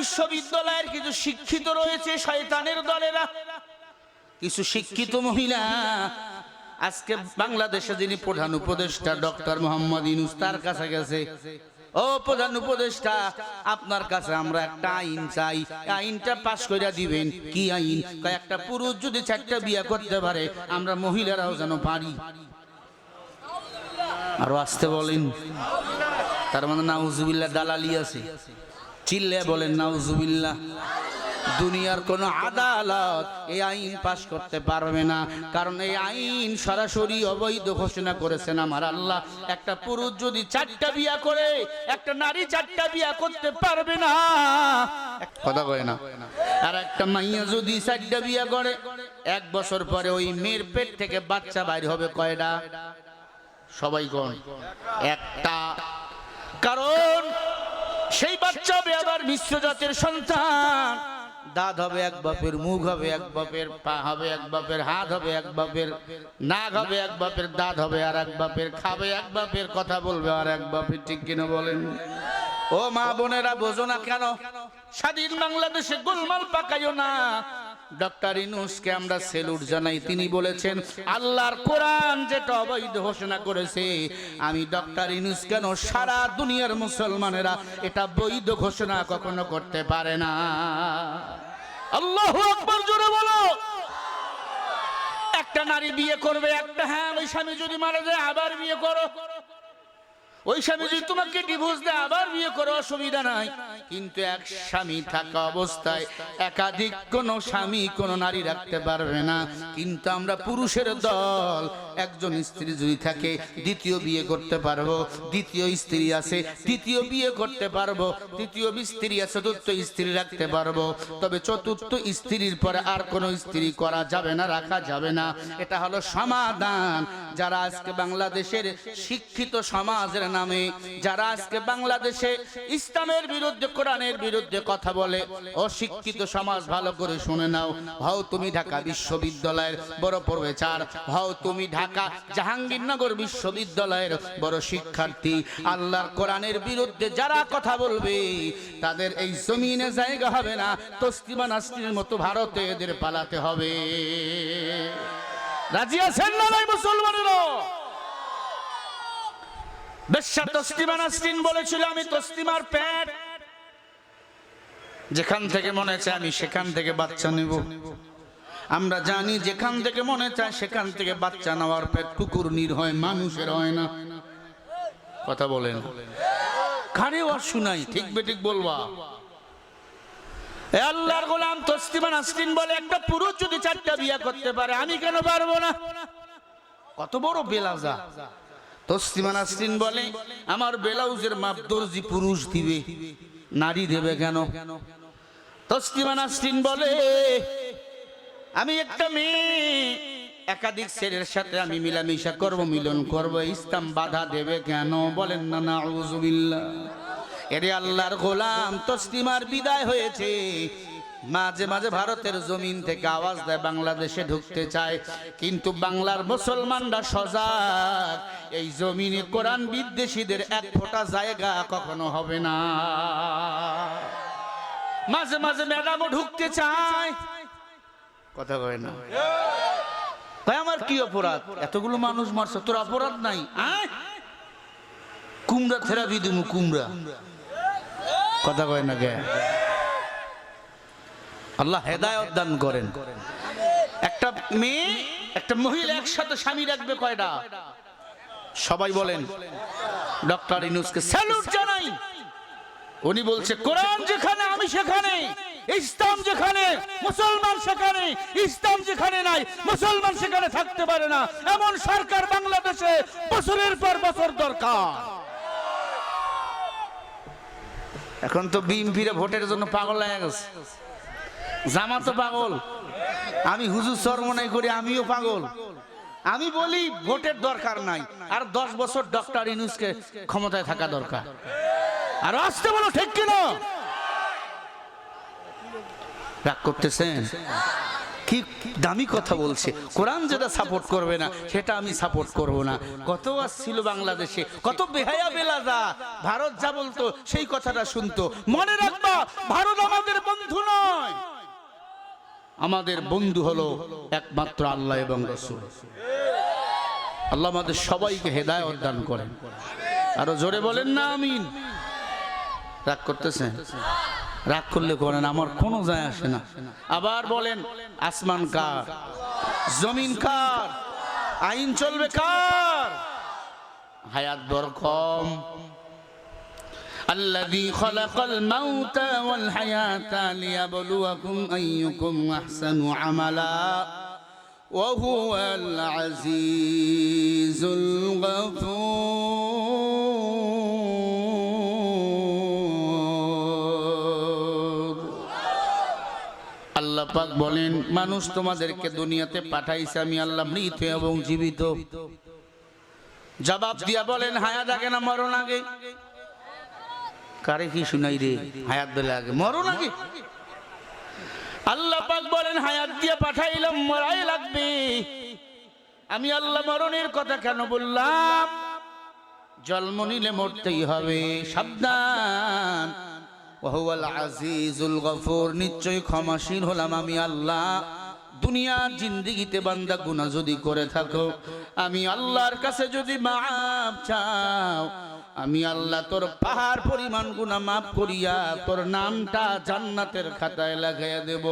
বিশ্ববিদ্যালয়ের কিছু শিক্ষিত রয়েছে শয়তানের দলেরা। কিছু শিক্ষিত মহিলা। আজকে বাংলাদেশে যিনি প্রধান উপদেষ্টা, ডক্টর মোহাম্মদ ইনুস তার কাছে গেছে। ও প্রধান উপদেষ্টা, আপনার কাছে আমরা একটা আইন চাই। আইনটা পাশ করে দিবেন। কি আইন? একটা পুরুষ যদি চারটা বিয়ে করতে পারে, আমরা মহিলারাও যেন পারি। আরও আসতে বলেন। তার মানে নাউজুবিল্লাহ দালালি আছে। চিল্লে বলেন নাউজুবিল্লাহ দুনিয়ার কোন আদালত এই আইন পাশ করতে পারবে না। কারণ এই আইন সরাসরি অবৈধ ঘোষণা করেছেন আমার আল্লাহ। একটা পুরুষ যদি চারটা বিয়া করে একটা নারী চারটা বিয়া করতে পারবে না। কথা কয় না। আর একটা মাইয়া যদি চারটা বিয়া করে এক বছর পরে ওই মেয়ের পেট থেকে বাচ্চা বাইর হবে কয়টা? সবাই কোন একটা। কারণ সেই বাচ্চা হবে আবার মিশ্র জাতের সন্তান। দাঁত হবে এক বাপের, মুখ হবে এক বাপের, পা হবে এক বাপের, হাত হবে এক বাপের, নাক হবে এক বাপের, দাঁত হবে আর এক বাপের, খাবে এক বাপের, কথা বলবে আর এক বাপের, ঠিক কিনা বলেন? ও মা বোনেরা, বোঝো না কেন? স্বাধীন বাংলাদেশে গোলমাল পাকাইও না। ডক্টর ইনুসকে আমরা সেলুট জানাই। তিনি বলেছেন, আল্লাহর কোরআন যেটা অবৈধ ঘোষণা করেছে, আমি ডক্টর ইনুস কেন সারা দুনিয়ার মুসলমানেরা এটা বৈধ ঘোষণা কখনো করতে পারে না? আল্লাহ আকবর, জোরে বলো। একটা নারী বিয়ে করবে, একটা হ্যাঁ ওই স্বামী যদি মারা যায়, আবার বিয়ে করো। ওই স্বামী যদি তোমাকে ডিভোর্স দেয়, আবার বিয়ে করো, অসুবিধা নাই। কিন্তু এক স্বামী থাকা অবস্থায় একাধিক কোন স্বামী কোন নারী রাখতে পারবে না। কিন্তু আমরা পুরুষের দল একজন স্ত্রী যদি থাকে, দ্বিতীয় বিয়ে করতে পারব, দ্বিতীয় স্ত্রী আছে তৃতীয় বিয়ে করতে পারব তৃতীয় স্ত্রী আছে, চতুর্থ স্ত্রী রাখতে পারব। তবে চতুর্থ স্ত্রীর পরে আর কোনো স্ত্রী করা যাবে না, রাখা যাবে না। এটা হলো সমাধান। যারা আজকে বাংলাদেশের শিক্ষিত সমাজের নামে, যারা আজকে বাংলাদেশে ইসলামের বিরুদ্ধে, কোরআনের বিরুদ্ধে কথা বলে, অশিক্ষিত সমাজ ভালো করে শুনে নাও। হও তুমি ঢাকা বিশ্ববিদ্যালয়ের বড় প্রফেসর হও তুমি ঢাকা জাহাঙ্গীরনগর বিশ্ববিদ্যালয়ের বড় শিক্ষার্থী। আল্লাহর কোরআনের বিরুদ্ধে যারা কথা বলবে, তাদের এই জমিনে জায়গা হবে না। তস্তিমা নাস্তির মতো ভারতে এদের পালাতে হবে। যেখান থেকে মনে চায় আমি সেখান থেকে বাচ্চা নেব। আমরা জানি যেখান থেকে মনে চায় সেখান থেকে বাচ্চা নেওয়ার পেট কুকুর নির হয়, মানুষের হয় না। কথা বলেন। কারে আর শুনাই? ঠিক বেঠিক বলবা। আল্লাহর গোলাম বলে, একটা চারটা বিয়া করতে পারে, আমি কেন পারব না? কত বড় বলে, আমার ব্লাউজের পুরুষ দিবে, নারী দেবে কেন? তসলিমা নাসরিন বলে আমি একটা মেয়ে। একাধিক ছেলের সাথে আমি মিলামিশা করব, মিলন করব, ইসলাম বাধা দেবে কেন বলেন না না এরে আল্লাহর গোলাম, তসলিমার বিদায় হয়েছে। মাঝে মাঝে ভারতের জমিন থেকে আওয়াজ দেয়, বাংলাদেশে ঢুকতে চায়। কিন্তু বাংলার মুসলমানরা সজাগ। এই জমিনে কোরআন বিদ্বেষীদের এক ফোঁটা জায়গা কখনো হবে না। মাঝে মাঝে ম্যাডামও ঢুকতে চায়। কথা কয় না। কয় আমার কি অপরাধ? এতগুলো মানুষ মারছে তোর অপরাধ নাই কুমড়া থেরাপি দিমু কুমড়া। কথা কয় না কে? আল্লাহ হেদায়ত দান করেন। একটা মেয়ে একটা মহিলা একসাথে স্বামী রাখবে কয়টা? সবাই বলেন। ডক্টর ইনুসকে স্যালুট জানাই। উনি বলছে কোরআন যেখানে আমি সেখানে ইসলাম যেখানে মুসলমান সেখানে ইসলাম যেখানে নাই মুসলমান সেখানে থাকতে পারে না। এমন সরকার বাংলাদেশে বছরের পর বছর দরকার। এখন তো বিএনপিরা ভোটের জন্য পাগল হয়ে গেছে। জামা তো পাগল। আমি হুজুর সরমনাই করি আমিও পাগল। আমি বলি ভোটের দরকার নাই। আর দশ বছর ডক্টর ইনুসকে ক্ষমতায় থাকা দরকার। আর আসতে বলো ঠিক কিনা? রাগ করতেছেন? কি দামি কথা বলছে। কোরআন যেটা সাপোর্ট করবে না, সেটা আমি সাপোর্ট করব না। কত আর ছিল বাংলাদেশে, কত বেহায়া বেলাদা। ভারত যা বলতো, সেই কথাটা শুনতো। মনে রাখবা, ভারত আমাদের বন্ধু নয়। আমাদের বন্ধু হলো একমাত্র আল্লাহ এবং রসুল। আল্লাহ আমাদের সবাইকে হেদায়ত দান করেন। আরও জোরে বলেন না, আমিন। রাগ করতেছেন? রাগ করলে করেন আমার কোনো যায় আসে না আবার বলেন আসমান কার জমিন কার আইন চলবে কার হায়াত বড় কম الذي خلق الموت والحياة ليبلوكم أيكم أحسن عملا وهو العزيز الغفور পাক বলেন, মানুষ তোমাদেরকে দুনিয়াতে পাঠাইছে, আমি আল্লাহ মৃত এবং জীবিত। জবাব দিয়া বলেন, হায়াত আগে না মরণ আগে? কারে কি শুনাই রে? হায়াত বেলা আগে, মরণ আগে? আল্লাহ পাক বলেন, হায়াত দিয়ে পাঠাইলাম, মরাই লাগবে। আমি আল্লাহ মরণের কথা কেন বললাম? জন্ম নিলে মরতেই হবে, সাবধান। ওহুয়াল আজিজুল গফুর নিশ্চয় ক্ষমাশীল হলাম আমি আল্লাহ। দুনিয়ার জিন্দিগিতে বান্দা গুনা যদি করে থাকো, আমি আল্লাহর কাছে যদি মাপ চাও আমি আল্লাহ তোর পাহাড় পরিমাণ গুণা মাফ করিয়া তোর নামটা জান্নাতের খাতায় লাগাইয়া দেব।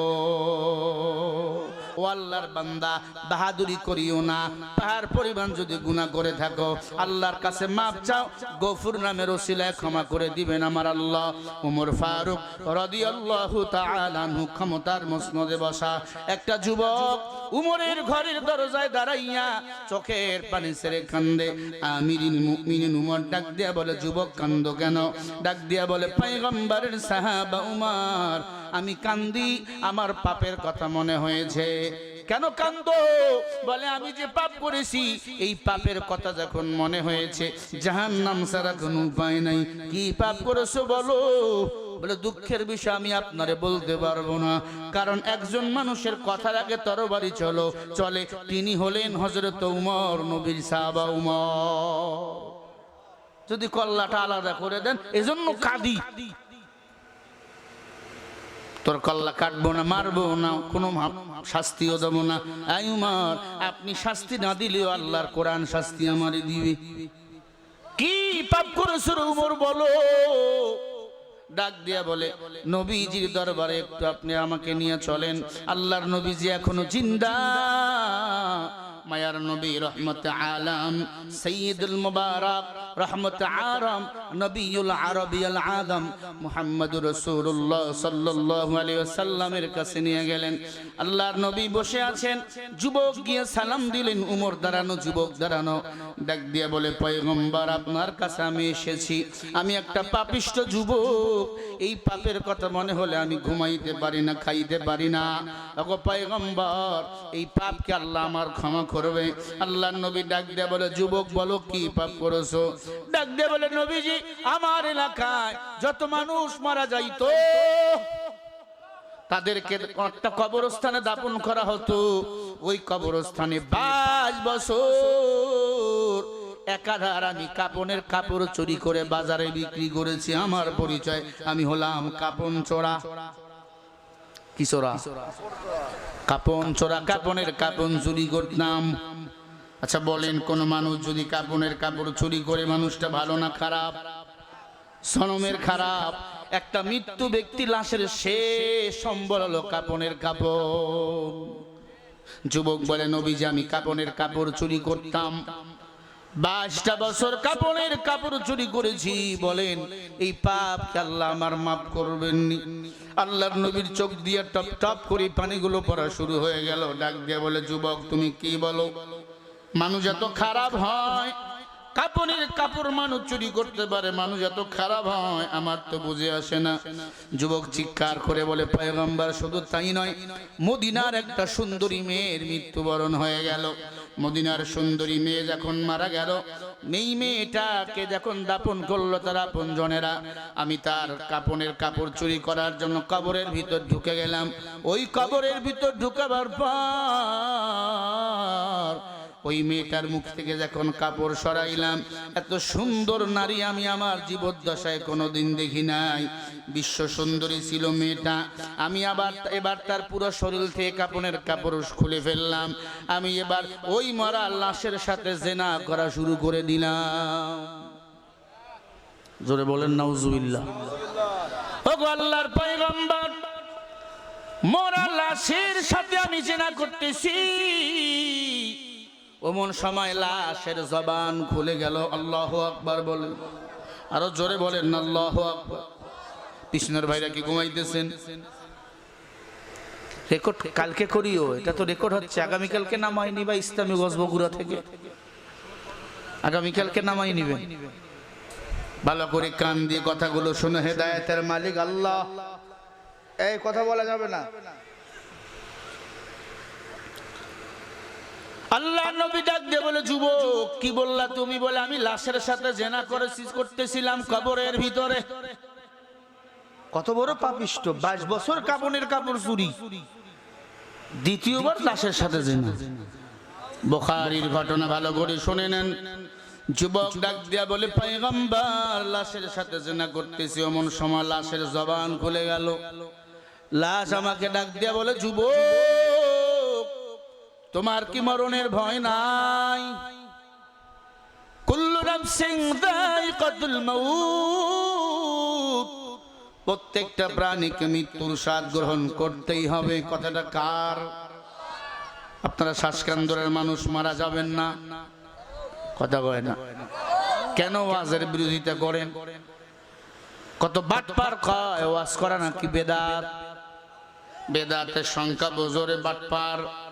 ও আল্লাহর বান্দা, বাহাদুরি করিও না। পাহাড় পরিমাণ যদি গুণা করে থাকো, আল্লাহর কাছে মাপ চাও, গফুর নামের ওসিলায় ক্ষমা করে দিবেন আমার আল্লাহ। উমর ফারুক রাদিয়াল্লাহু তাআলা আনহু ক্ষমতার মসনদে বসা একটা যুবক উমরের ঘরের দরজায় দাঁড়াইয়া চোখের পানি ছেড়ে কান্দে। মুমিনিন উমর ডাক দিয়া বলে, যুবক, কান্দ কেন? ডাক দিয়া বলে পয়গম্বরের সাহাবা উমর, আমি কান্দি, আমার পাপের কথা মনে হয়েছে। কেন কান্দ? বলে, আমি যে পাপ করেছি, এই পাপের কথা যখন মনে হয়েছে জাহান নাম সারা কোনো উপায় নাই। কি পাপ করেছ বলো? বলে, দুঃখের বিষয় আমি আপনারে বলতে পারব না, কারণ একজন মানুষের কথার আগে তরবারি চলো, চলে। তিনি হলেন হজরত উমর, নবীর সাহাবা উমর। যদি কল্লাটা আলাদা করে দেন এজন্য কাঁদি। তোর কল্লা কাটবো না মারবো না কোনো শাস্তিও দেবো না। আই উমর আপনি শাস্তি না দিলেও আল্লাহর কোরআন শাস্তি আমারে দিবে। কি পাপ করেছ উমর বলো। ডাক দিয়া বলে নবীজির দরবারে একটু আপনি আমাকে নিয়ে চলেন। আল্লাহর নবীজি এখনও জিন্দা। মায়ার নবী রহমত আলম, সৈয়দুল মুবারক রহমত আরম নবীল আরবিয়াল আদম মুহাম্মদ রসুল্লাহ সাল্লাল্লাহু আলাইহি ওয়াসাল্লামের কাছে নিয়ে গেলেন। আল্লাহর নবী বসে আছেন, যুবক গিয়ে সালাম দিলেন, উমর দাঁড়ানো, যুবক দাঁড়ানো। ডাক দিয়ে বলে, পয়গম্বর, আপনার কাছে আমি এসেছি। আমি একটা পাপিষ্ট যুবক। এই পাপের কথা মনে হলে আমি ঘুমাইতে পারি না, খাইতে পারি না। ওগো পয়গম্বর, এই পাপকে আল্লাহ আমার ক্ষমা করবে। আল্লাহ নবী ডাক দিয়ে বলে, যুবক, বলো কি পাপ করেছ? ডাক দিয়ে বলে, নবীজি, আমার এলাকায় যত মানুষ মারা যাইতো, তাদেরকে একটা কবরস্থানে দাপন করা হতো। ওই কবরস্থানে বাইশ বছর একাধার আমি কাপনের কাপড় চুরি করে বাজারে বিক্রি করেছি। আমার পরিচয়, আমি হলাম কাপন চোরা। কি চোরা? কাপন চোরা, কাপনের কাপন চুরি করতাম। আচ্ছা বলেন, কোন মানুষ যদি কাপনের কাপড় চুরি করে, মানুষটা ভালো না খারাপ? সনমের খারাপ। একটা মৃত্যু ব্যক্তি লাশের শেষ সম্বল হলো কাপনের কাপড়। যুবক বলে নবী যে আমি কাপনের কাপড় চুরি করতাম। বাইশটা বছর কাপড়ের কাপড় চুরি করেছি, বলেন, এই পাপ আল্লাহ আমার মাফ করবেননি? আল্লাহর নবীর চোখ দিয়ে টপ টপ করে পানিগুলো পড়া শুরু হয়ে গেল। ডাক দিয়ে বলে, যুবক, তুমি কি বলো? মানুষ এত খারাপ হয় কাপড়ের কাপড় মানুষ চুরি করতে পারে, মানুষ এত খারাপ হয়, আমার তো বুঝে আসে না। যুবক চিৎকার করে বলে, পয়গম্বর, শুধু তাই নয়, মদিনার একটা সুন্দরী মেয়ের মৃত্যুবরণ হয়ে গেল। মদিনার সুন্দরী মেয়ে যখন মারা গেল মেয়ে মেয়েটাকে যখন দাপন করল তারা আপনজনেরা আমি তার কাপনের কাপড় চুরি করার জন্য কবরের ভিতর ঢুকে গেলাম। ওই কবরের ভিতর ঢুকাবার পর ওই মেয়েটার মুখ থেকে যখন কাপড় সরাইলাম, এত সুন্দর নারী আমি আমার জীবদ্দশায় কোনোদিন দেখি নাই। বিশ্ব সুন্দরী ছিল মেয়েটা। আমি আবার, এবার তার পুরো শরীর থেকে কাপড়ের কাপড় খুলে ফেললাম। আমি এবার ওই মরা লাশের সাথে জেনা করা শুরু করে দিলাম। জোরে বলেন, নাউজুবিল্লাহ। ও আল্লাহর পয়গম্বর, মরা লাশের সাথে আমি জেনা করতেছি। ওমন সময় লাশের জবান খুলে গেল, আল্লাহ আকবার বলেন। আরও জোরে বলেন, আল্লাহ আকবার। কৃষ্ণের ভাইরা কি ঘুমাইতেছেন? রেকর্ড কালকে করিও, এটা তো রেকর্ড হচ্ছে, আগামীকালকে নামাইনি বা ইসলামী গজবগুড়া থেকে। আগামীকালকে নামাই নিবে ভালো করে কান দিয়ে কথাগুলো শুনে হেদায়েতের মালিক আল্লাহ। এই কথা বলা যাবে না। আল্লাহ নবী ডাক দিয়ে বলে, যুবক, কি বললা তুমি? বলে, আমি লাশের সাথে জেনা করেছি করতেছিলাম কবরের ভিতরে। কত বড় পাপিষ্ট, বাইশ বছর কাপনের কাপড় চুরি। দ্বিতীয়বার লাশের সাথে জেনা। বোখারির ঘটনা ভালো করে শুনে নেন। যুবক ডাক দিয়া বলে পাইগম্বার লাশের সাথে জেনা করতেছি, অমন সময় লাশের জবান খুলে গেল। লাশ আমাকে ডাক দিয়া বলে, যুবক তোমার কি মরণের ভয় নাই? কুল্লু নাফসিন যায়িকাতুল মাউত। প্রত্যেকটা প্রাণীকে মৃত্যুর স্বাদ গ্রহণ করতেই হবে। কথাটা কার? আপনারা শ্বাসকান্দরের মানুষ মারা যাবেন না। কথা কয় না। কেন ওয়াজের বিরোধিতা করেন? কত বাটপার কয় ওয়াজ করা নাকি বেদাত? বেদাতের সংখ্যা বোঝরে বাটপার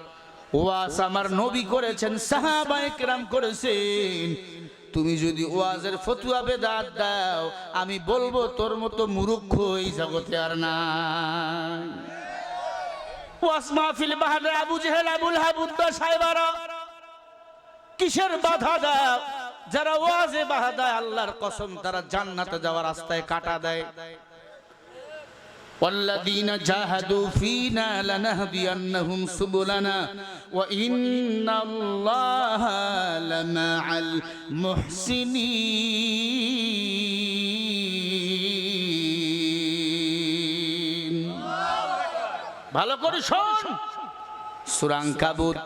ওয়াজ আমার নবী করেছেন সাহাবায়ে কেরাম করেছেন। তুমি যদি ওয়াজের ফতুয়া বেদাত দাও, আমি বলব তোর মতো মুরুক্ষ এই জগতে আর নাই। ওয়াজ মাহফিল বাহাদুর আবু জেহেল, আবুল হাবুদ্দ সাহেবারা, কিসের বাধা দাও? যারা ওয়াজে বাধা দেয়, আল্লাহর কসম, তারা জান্নাতে যাওয়ার রাস্তায় কাটা দেয়। والذين جاهدوا فينا لنهدينهم سبلنا وإن الله لمع المحسنين ভালো করে শোন সুরাং কাবুত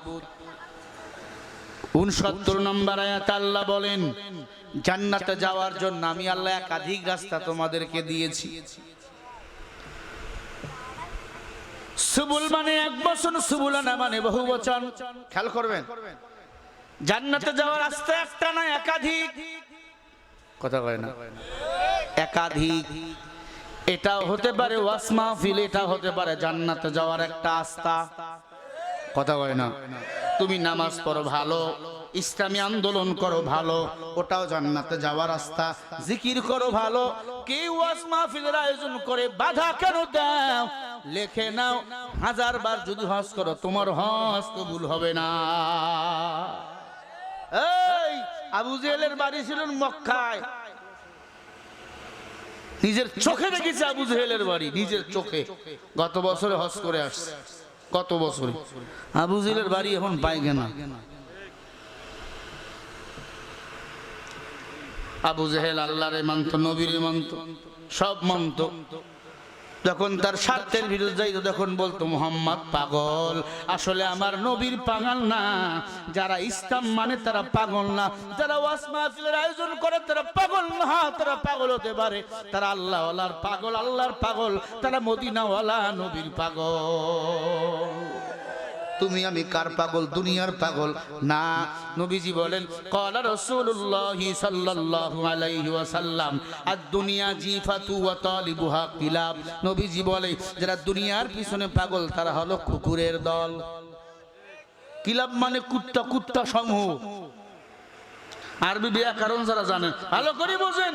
উনসত্তর নম্বর আয়াত আল্লাহ বলেন জান্নাতে যাওয়ার জন্য আমি আল্লাহ একাধিক রাস্তা তোমাদেরকে দিয়েছি সুবুল মানে এক বছর সুবুলানা মানে বহু বচন। খেয়াল করবেন। জান্নাতে যাওয়ার রাস্তা একটা না একাধিক? কথা কয় না। একাধিক। এটাও হতে পারে ওয়াস মাহফিল এটা হতে পারে জান্নাতে যাওয়ার একটা আস্থা কথা কয় না। তুমি নামাজ পড়ো ভালো ইসলামী আন্দোলন করো ভালো ওটাও জান্নাতে যাওয়ার রাস্তা। জিকির করো ভালো কেউ ওয়াজ মাহফিলের আয়োজন করে বাধা কেন দাও? লেখে নাও হাজার বার যদি হজ করো, তোমার হজ কবুল হবে না। এই, আবু জেহেলের বাড়ি ছিল মক্কায়। নিজের চোখে দেখেছে আবু জেহেলের বাড়ি, নিজের চোখে। গত বছরে হজ করে আসছে কত বছরে। আবু জেহেলের বাড়ি এখন পায় না আবু জেহেল আল্লাহরে মানত, নবীরে মানত, সব মানত। যখন তার স্বার্থের বিরুদ্ধে যাইত, তখন বলতো, মোহাম্মদ পাগল, আসলে আমার নবীর পাগল না। যারা ইসলাম মানে তারা পাগল না। যারা ওয়াজ মাহফিলের আয়োজন করে তারা পাগল না, তারা পাগল হতে পারে। তারা আল্লাহ ওয়ালার পাগল, আল্লাহর পাগল, তারা মদিনাওয়ালা নবীর পাগল। তুমি আমি কার পাগল? দুনিয়ার পাগল। না, নবীজি বলেন, কলা রাসূলুল্লাহি সাল্লাল্লাহু আলাইহি ওয়াসাল্লাম আদ দুনিয়া জিফাতু ওয়া তালিবুহা কিলাব। নবীজি বলে, যারা দুনিয়ার পিছনে পাগল, তারা হলো কুকুরের দল। কিলাব মানে কুত্তা কুত্তা সমূহ। আরবি ব্যাকরণ যারা জানেন ভালো করে বোঝেন।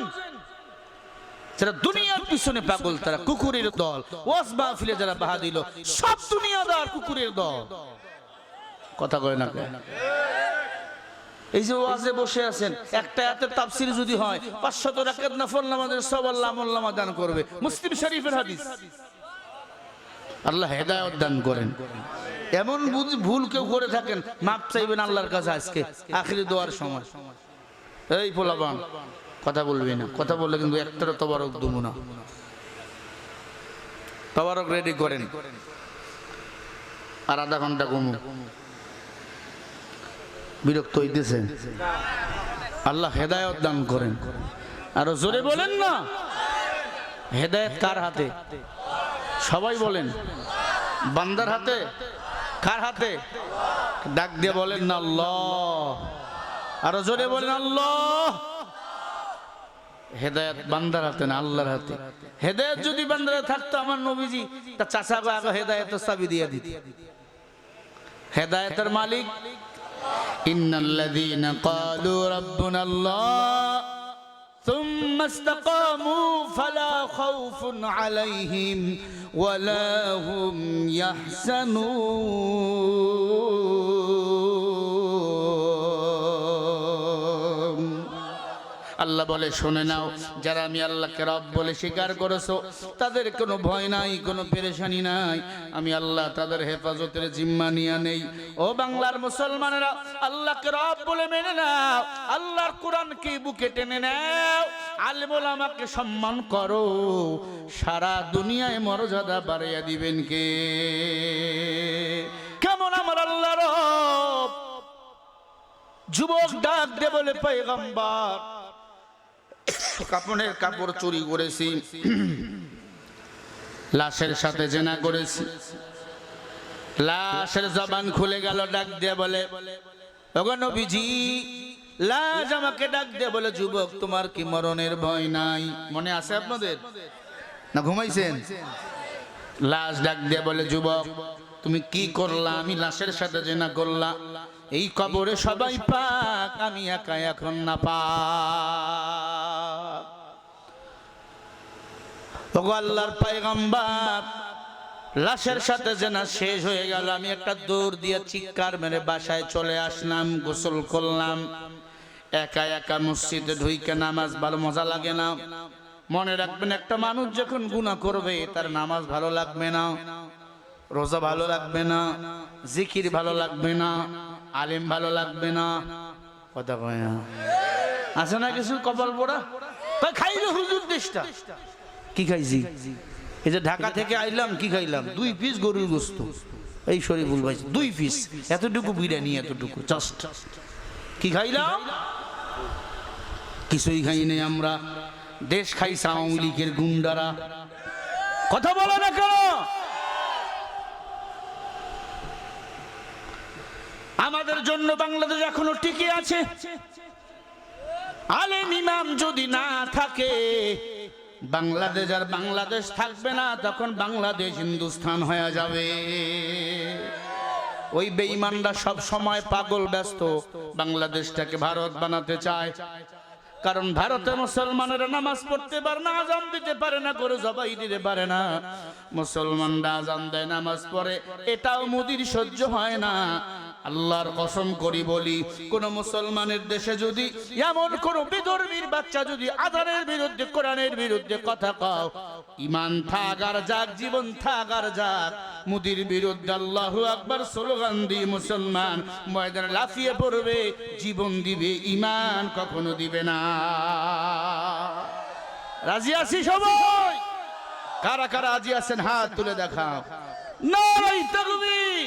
যারা দুনিয়ার পিছনে পাগল, তারা কুকুরের দল। ওয়াস মাহফিলে যারা বাহা দিল, সব দুনিয়াদার কুকুরের দল। কথা কয় না এই যে ওয়াজে বসে আছেন, একটা হাতে তাফসির যদি হয়, পাঁচশত রাকাত নফল নামাজের সব আল্লাহ আমল্লামা দান করবে। মুসলিম শরীফের হাদিস। আল্লাহ হেদায়ত দান করেন। এমন ভুল কেউ করে থাকেন মাপ চাইবেন আল্লাহর কাছে আজকে, আখরি দোয়ার সময়। এই পোলাবান কথা বলবি না। কথা বললে কিন্তু একটারও তবারক দুমু না তবারক রেডি করেন। আর আধা ঘণ্টা কমু বিরক্ত হইতেছে। আল্লাহ হেদায়ত দান করেন। আরও জোরে বলেন না। হেদায়ত কার হাতে? সবাই বলেন। বান্দার হাতে? কার হাতে? ডাক দিয়ে বলেন না, আল্লাহ। আরও জোরে বলেন, আল্লাহ। হেদায়ত বান্দার হাতে না, আল্লাহর হাতে। হেদায়ত যদি বান্দারে থাকতো, আমার নবীজি, তা গো আগে হেদায়তের চাবি দিয়ে দিত। হেদায়তের মালিক إن الذين قالوا ربنا الله ثم استقاموا فلا خوف عليهم ولا هم يحزنون. আল্লাহ বলে, শুনে নাও, যারা আমি আল্লাহকে রব বলে স্বীকার করেছ, তাদের কোনো ভয় নাই, কোনো পেরেশানি নাই। আমি আল্লাহ তাদের হেফাজতের জিম্মা নিয়ে নেই। ও বাংলার মুসলমানেরা, আল্লাহকে রব বলে মেনে নাও, আল্লাহর কোরআনকে বুকে টেনে নাও। আলমুল আমাকে সম্মান করো, সারা দুনিয়ায় মর্যাদা বাড়িয়ে দিবেন কে? কেমন আমার আল্লাহ রব? যুবক ডাক দে বলে, পয়গম্বর কাপড়ের কাপড় চুরি করেছি। লাশের সাথে জেনা করেছি। লাশের জবান খুলে গেল, ডাক দিয়ে বলে নবীজি, লাশ আমাকে ডাক দিয়ে বলে, যুবক, তোমার কি মরণের ভয় নাই? মনে আছে আপনাদের? না ঘুমাইছেন? লাশ ডাক দিয়ে বলে, যুবক, তুমি কি করলা? আমি লাশের সাথে জেনা করলা। এই কবরে সবাই পাক, আমি একা এখন না পাক। ওগো আল্লাহর পায়গাম্বার, লাশের সাথে জেনা শেষ হয়ে গেল, আমি একটা দৌড় দিয়ে চিৎকার মেরে বাসায় চলে আসলাম, গোসল করলাম। একা একা মসজিদে ঢুইকে নামাজ ভালো মজা লাগে না। মনে রাখবেন, একটা মানুষ যখন গুণা করবে, তার নামাজ ভালো লাগবে না, রোজা ভালো লাগবে না, জিকির ভালো লাগবে না, আলিম ভালো লাগবে না। কথা না। আছে না কিছু কপাল পোড়া? খাইলে হুজুর দেশটা। কি খাইছি? এই যে ঢাকা থেকে আইলাম, কি খাইলাম? দুই পিস গরুর গোস্ত। এই শরীফুল ভাই, দুই পিস এতটুকু বিরিয়ানি, এতটুকু জাস্ট কি খাইলাম? কিছুই খাই নাই আমরা। দেশ খাইছে আওয়ামী লীগের গুন্ডারা। কথা বলো না কেন? আমাদের জন্য বাংলাদেশ এখনও টিকে আছে। আলেম ইমাম যদি না থাকে বাংলাদেশ আর বাংলাদেশ থাকবে না, তখন বাংলাদেশ হিন্দুস্থান হয়ে যাবে। ওই বেঈমানরা সব সময় পাগল, ব্যস্ত। বাংলাদেশটাকে ভারত বানাতে চায়। কারণ ভারতে মুসলমানেরা নামাজ পড়তে পারে না, আজান দিতে পারে না করে জবাই দিতে পারে না। মুসলমানরা আজান দেয়, নামাজ পড়ে। এটাও মুদির সহ্য হয় না। আল্লাহর কসম করি বলি, কোন মুসলমানের দেশে যদি এমন কোন বিধর্মীর বাচ্চা যদি আজানের বিরুদ্ধে, কোরআনের বিরুদ্ধে কথা কও, ইমান থাক আর যাক, জীবন থাক আর যাক, মুদির বিরুদ্ধে আল্লাহু আকবার স্লোগান দিয়ে মুসলমান, ময়দানে লাফিয়ে পড়বে, জীবন দিবে, ইমান কখনো দিবে না। রাজি আছি সবাই? কারা কারা রাজি আছেন, হাত তুলে দেখাও। নাই